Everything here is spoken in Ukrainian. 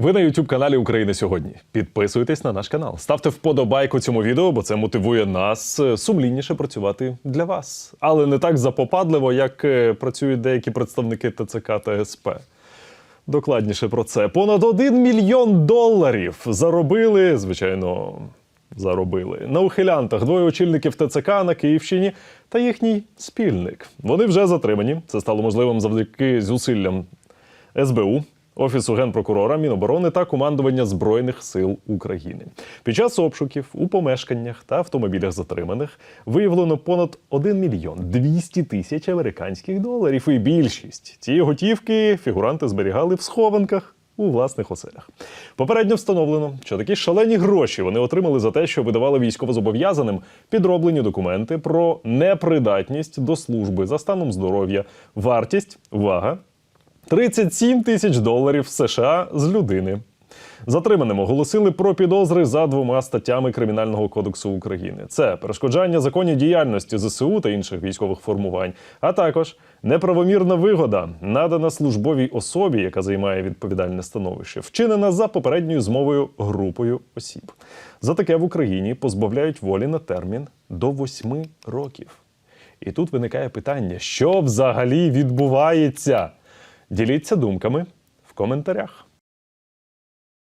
Ви на youtube каналі України сьогодні. Підписуйтесь на наш канал, ставте вподобайку цьому відео, бо це мотивує нас е, сумлінніше працювати для вас. Але не так запопадливо, як е, працюють деякі представники ТЦК та СП. Докладніше про це. Понад 1 мільйон доларів заробили, звичайно, заробили на ухилянтах двоє очільників ТЦК на Київщині та їхній спільник. Вони вже затримані. Це стало можливим завдяки зусиллям СБУ. Офісу генпрокурора, Міноборони та командування Збройних сил України. Під час обшуків у помешканнях та автомобілях затриманих виявлено понад 1 мільйон 200 тисяч американських доларів. І більшість цієї готівки фігуранти зберігали в схованках у власних оселях. Попередньо встановлено, що такі шалені гроші вони отримали за те, що видавали військовозобов'язаним підроблені документи про непридатність до служби за станом здоров'я. Вартість увага 37 тисяч доларів США з людини. Затриманим оголосили про підозри за двома статтями Кримінального кодексу України: це перешкоджання законній діяльності ЗСУ та інших військових формувань, а також неправомірна вигода, надана службовій особі, яка займає відповідальне становище, вчинена за попередньою змовою групою осіб. За таке в Україні позбавляють волі на термін до 8 років. І тут виникає питання: що взагалі відбувається? Діліться думками в коментарях.